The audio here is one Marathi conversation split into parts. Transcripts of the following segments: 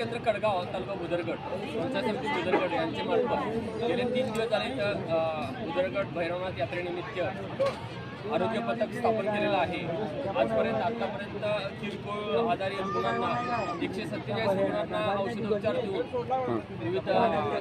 केंद्र कडगाव तालुका बुदरगड. पंचायत समिती बुदरगड यांचे मार्फत गेले तीन दिवस झाले तर बुदरगड भैरवनाथ यात्रेनिमित्त आरोग्य पथक स्थापन केलेलं आहे. आजपर्यंत आतापर्यंत किरकोळ आजारी रुग्णांना एकशे सत्तेचाळीस रुग्णांना औषधोपचार देऊन विविध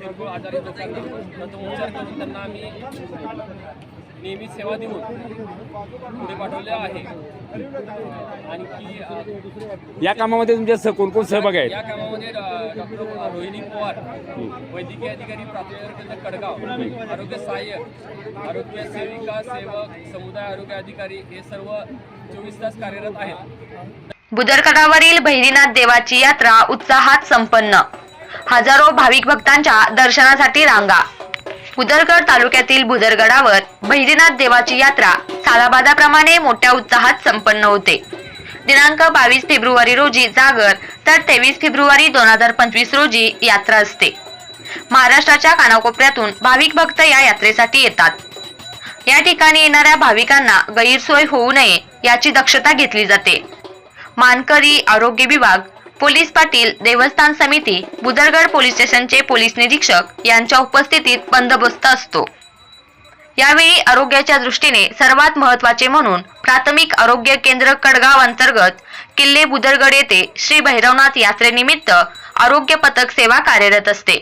किरकोळ आजारी लोकांना उपचार करून त्यांना आम्ही नेहमी सेवा देऊन पुढे पाठवले आहे. आणखी या कामामध्ये तुमच्या कोण कोण सहभागी आहेत? या कामामध्ये डॉक्टर रोहिणी पवार वैद्यकीय अधिकारी प्राथमिक केंद्र कडगाव आरोग्य सहाय्यक आरोग्य सेविका सेवक समुदाय आरोग्य अधिकारी हे सर्व चोवीस तास कार्यरत आहेत. बुदरकडावरील भैरीनाथ देवाची यात्रा उत्साहात संपन्न. हजारो भाविक भक्तांच्या दर्शनासाठी रांगा. भुदरगड तालुक्यातील भुदरगडावर भैरीनाथ देवाची यात्रा सालाबादाप्रमाणे मोठ्या उत्साहात संपन्न होते. दिनांक बावीस फेब्रुवारी रोजी जागर तर तेवीस फेब्रुवारी दोन हजार पंचवीस रोजी यात्रा असते. महाराष्ट्राच्या कानाकोपऱ्यातून भाविक भक्त या यात्रेसाठी येतात. या ठिकाणी येणाऱ्या भाविकांना गैरसोय होऊ नये याची दक्षता घेतली जाते. मानकरी आरोग्य विभाग पोलीस पाटील देवस्थान समिती बुदरगड पोलीस स्टेशनचे पोलीस निरीक्षक यांच्या उपस्थितीत बंदोबस्त असतो. यावेळी आरोग्याच्या दृष्टीने सर्वात महत्त्वाचे म्हणून प्राथमिक आरोग्य केंद्र कडगाव अंतर्गत किल्ले बुदरगड येथे श्री भैरवनाथ यात्रेनिमित्त आरोग्य पथक सेवा कार्यरत असते.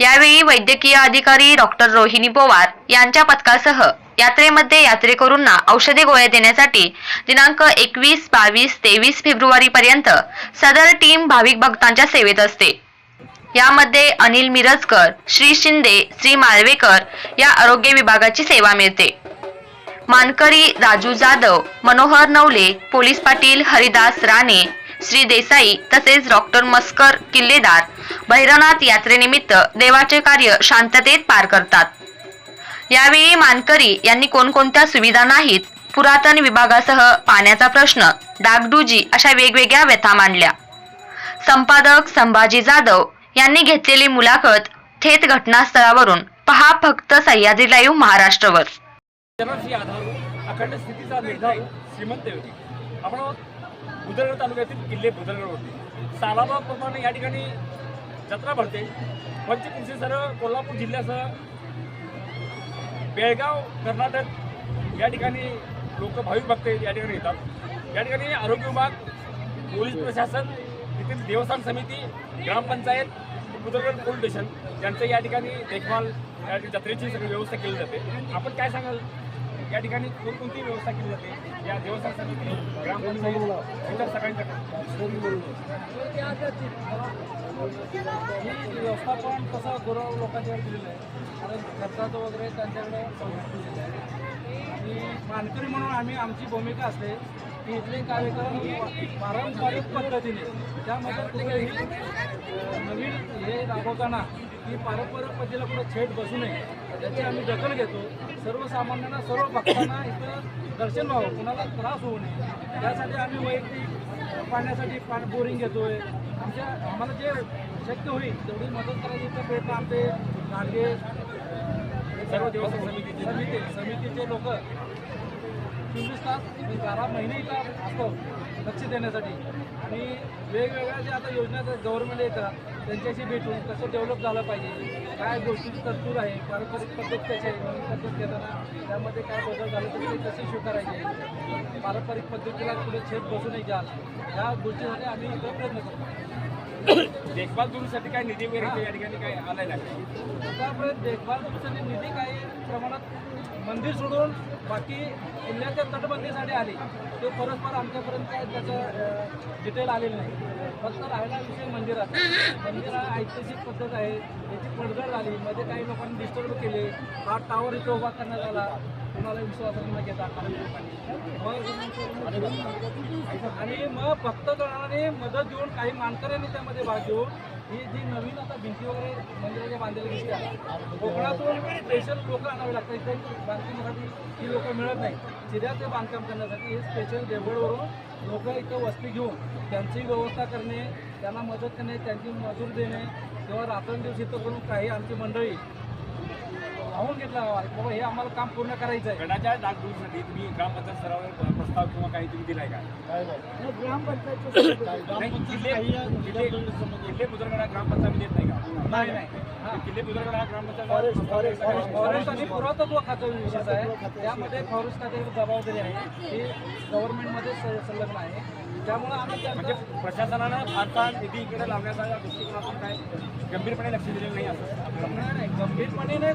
यावेळी वैद्यकीय अधिकारी डॉक्टर रोहिणी पवार यांच्या पथकासह यात्रेमध्ये यात्रेकरूंना औषधे गोळ्या देण्यासाठी दिनांक एकवीस बावीस तेवीस फेब्रुवारी पर्यंत सदर टीम भाविक भक्तांच्या सेवेत असते. यामध्ये अनिल मिरजकर श्री शिंदे श्री मालवेकर या आरोग्य विभागाची सेवा मिळते. मानकरी राजू जाधव मनोहर नवले पोलीस पाटील हरिदास राणे श्री देसाई तसेच डॉक्टर मस्कर किल्लेदार भैरवनाथ यात्रेनिमित्त देवाचे कार्य शांततेत पार करतात. यावेळी मानकरी यांनी कोणकोणत्या सुविधा नाहीत पुरातन विभागासह पाण्याचा प्रश्न डागडुजी अशा वेगवेगळ्या व्यथा मांडल्या. संपादक संभाजी जाधव यांनी घेतलेली मुलाखत थेट घटनास्थळावरून पहा फक्त सह्याद्री लाईव्ह महाराष्ट्रवर. अखंड स्थितीचा निर्धार श्रीमंत आपण बुदरगड तालुक्यातील किल्ले बुदरगडवरती सालाबाप्रमाणे या ठिकाणी जत्रा भरते. पंचकृषी सर्व कोल्हापूर जिल्ह्यासह बेळगाव कर्नाटक या ठिकाणी लोक भाविक भक्त या ठिकाणी येतात. या ठिकाणी आरोग्य विभाग पोलीस प्रशासन येथील देवस्थान समिती ग्रामपंचायत बुदरगड पोलीस स्टेशन यांचं या ठिकाणी देखभाल या ठिकाणी जत्रेची सगळी व्यवस्था केली जाते. आपण काय सांगाल? या ठिकाणी कोणकोणती व्यवस्था केली जाते? या देवस्थान समिती ग्रामपंचायत इतर सगळ्यांच्या ही व्यवस्थापन कसं गुरव लोकांच्यावर दिलेलं आहे. कारण खर्चाचं वगैरे त्यांच्याकडे दिलेलं आहे आणि मानकरी म्हणून आम्ही आमची भूमिका असते. की इथले कार्यक्रम पारंपरिक पद्धतीने त्यामध्ये नवीन हे राबवताना की पारंपरिक पद्धतीला कुठं छेड बसू नये याची आम्ही दखल घेतो. सर्वसामान्यांना सर्व भक्तांना इथं दर्शन व्हावं. कुणाला त्रास होऊ नये. त्यासाठी आम्ही वैयक्तिक पाण्यासाठी पाणी बोरिंग घेतोय. आमच्या आम्हाला जे शक्य होईल तेवढी मदत करायची तर प्रयत्न आमचे नागे सर्व देवस्थान समितीचे समिती समितीचे लोक. चोवीस तास बारा महिने इथं असतो लक्ष देण्यासाठी. आणि वेगवेगळ्या ज्या आता योजना गव्हर्नमेंट येतात त्यांच्याशी भेटून कसं डेव्हलप झालं पाहिजे काय गोष्टीची तरतूद आहे पारंपरिक पद्धत कशी आहे नवीन पद्धत घेताना त्यामध्ये काय बदल झाले तर ते कसे स्वीकारायचे पारंपरिक पद्धतीला पुढे छेद बसू नये जाल या गोष्टीसाठी आम्ही प्रयत्न करतो. देखभाल दुरुस्तीसाठी काय निधी वगैरे या ठिकाणी काय आलाय नाही? आतापर्यंत देखभालसाठी निधी काही प्रमाणात मंदिर सोडून बाकी किल्ल्याच्या तटबंदीसाठी आले. ते परस्पर आमच्यापर्यंत काय त्याचं डिटेल आलेलं नाही. फक्त राहायला विषय मंदिरात. मंदिर ऐतिहासिक पद्धत आहे. याची पडझड झाली. मध्ये काही लोकांनी डिस्टर्ब केले. हा टावर इथे उभा करण्यात आला. कुणाला विश्वासात न घेता काही लोकांनी मग आणि मग भक्तगणाने मदत देऊन काही मानकऱ्यांनी त्यामध्ये भाग घेऊन ही जी नवीन आता भिंती वगैरे मंदिराच्या बांधलेल्या दिसतात कोकणातून स्पेशल लोक आणावे लागतात. इथे बांधकामासाठी ही लोक मिळत नाही चिऱ्याचे बांधकाम करण्यासाठी हे स्पेशल देवगडवरून लोक इथं वस्ती घेऊन त्यांची व्यवस्था करणे त्यांना मदत करणे त्यांची मजूर देणे किंवा रात्रंदिवस इथं करून काही आमची मंडळी धावून घेतला बाबा. हे आम्हाला काम पूर्ण करायचं आहे गडाच्या डागडुजीसाठी तुम्ही ग्रामपंचायत स्तरावर प्रस्ताव किंवा काही तुम्ही दिलाय का? नाही, किल्ले बुजुर्गडा ग्रामपंचायत देत नाही का? नाही नाही हा. किल्ले बुजुर्गडा ग्रामपंचायत फॉरेस्ट आणि पुरातत्व खातं विशेष आहे. त्यामध्ये फॉरेस्ट खात्याची जबाबदारी आहे. ही गव्हर्नमेंटमध्ये स- संलग्न आहे. त्यामुळे आम्ही म्हणजे प्रशासनानं फारसा निधी इकडे लावण्याचा दृष्टिकोनातून काय गंभीरपणे लक्ष दिलेलं नाही असं? नाही. गंभीरपणे नाही.